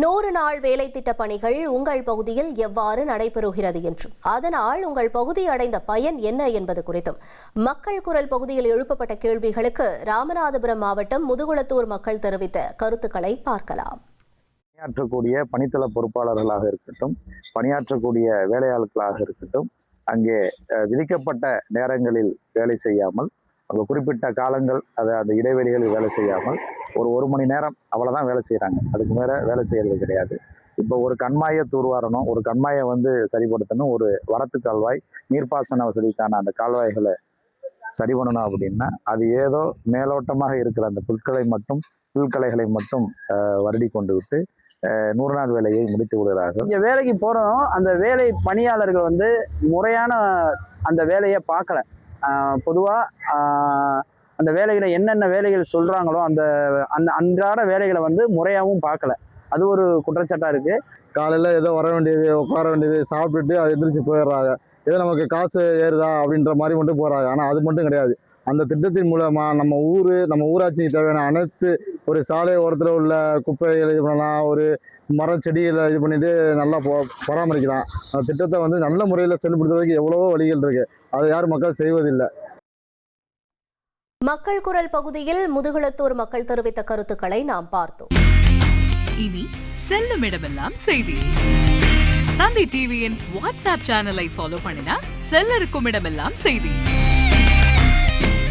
நூறு நாள் வேலை திட்ட பணிகள் உங்கள் பகுதியில் எவ்வாறு நடைபெறுகிறது என்றும் அதனால் உங்கள் பகுதி அடைந்த பயன் என்ன என்பது குறித்தும் மக்கள் குரல் பகுதியில் எழுப்பப்பட்ட கேள்விகளுக்கு ராமநாதபுரம் மாவட்டம் முதுகுளத்தூர் மக்கள் தெரிவித்த கருத்துக்களை பார்க்கலாம். பணியாற்றக்கூடிய பணித்தள பொறுப்பாளர்களாக இருக்கட்டும் பணியாற்றக்கூடிய வேலையாட்களாக இருக்கட்டும் அங்கே விதிக்கப்பட்ட நேரங்களில் வேலை செய்யாமல் அப்போ குறிப்பிட்ட காலங்கள் அதை அந்த இடைவெளிகளில் வேலை செய்யாமல் ஒரு ஒரு மணி நேரம் அவ்வளோதான் வேலை செய்கிறாங்க அதுக்கு மேலே வேலை செய்கிறது கிடையாது. இப்போ ஒரு கண்மாயை தூர்வாரணும் ஒரு கண்மாயை வந்து சரிப்படுத்தணும் ஒரு வரத்து கால்வாய் நீர்ப்பாசன வசதிக்கான அந்த கால்வாய்களை சரி பண்ணணும் அப்படின்னா அது ஏதோ மேலோட்டமாக இருக்கிற அந்த புற்களை மட்டும் புல்கலைகளை மட்டும் வருடி கொண்டு விட்டு நூறு நாள் வேலையை முடித்து விடுகிறார்கள். இங்கே வேலைக்கு போகிறோம் அந்த வேலை பணியாளர்கள் வந்து முறையான அந்த வேலையை பார்க்கல. பொதுவாக அந்த வேலைகளை என்னென்ன வேலைகள் சொல்கிறாங்களோ அந்த அந்த அன்றாட வேலைகளை வந்து முறையாகவும் பார்க்கல. அது ஒரு குற்றச்சாட்டாக இருக்குது காலையில் ஏதோ வர வேண்டியது உட்கார வேண்டியது சாப்பிட்டுட்டு அது எந்திரிச்சு போயிடுறாங்க. ஏதோ நமக்கு காசு ஏறுதா அப்படின்ற மாதிரி மட்டும் போகிறாங்க ஆனால் அது மட்டும் கிடையாது. அந்த திட்டத்தின் மூலமாக நம்ம ஊர் நம்ம ஊராட்சிக்கு தேவையான அனைத்து ஒரு சாலை ஓரத்தில் உள்ள குப்பைகளை இது பண்ணலாம் ஒரு மரம் செடிகளை இது பண்ணிட்டு நல்லா போ பராமரிக்கலாம். அந்த திட்டத்தை வந்து நல்ல முறையில் செயல்படுத்துறதுக்கு எவ்வளவோ வழிகள் இருக்குது அதை யாரும் மக்கள் செய்வதில்லை. மக்கள் குரல் பகுதியில் முதுகுளத்தூர் மக்கள் தெரிவித்த கருத்துக்களை நாம் பார்த்தோம். இனி செல்லும் இடமெல்லாம் செய்தி. தந்தி டிவியின் வாட்ஸ்அப் சேனலை ஃபாலோ பண்ணினா செல்ல இருக்கும் இடமெல்லாம் செய்தி.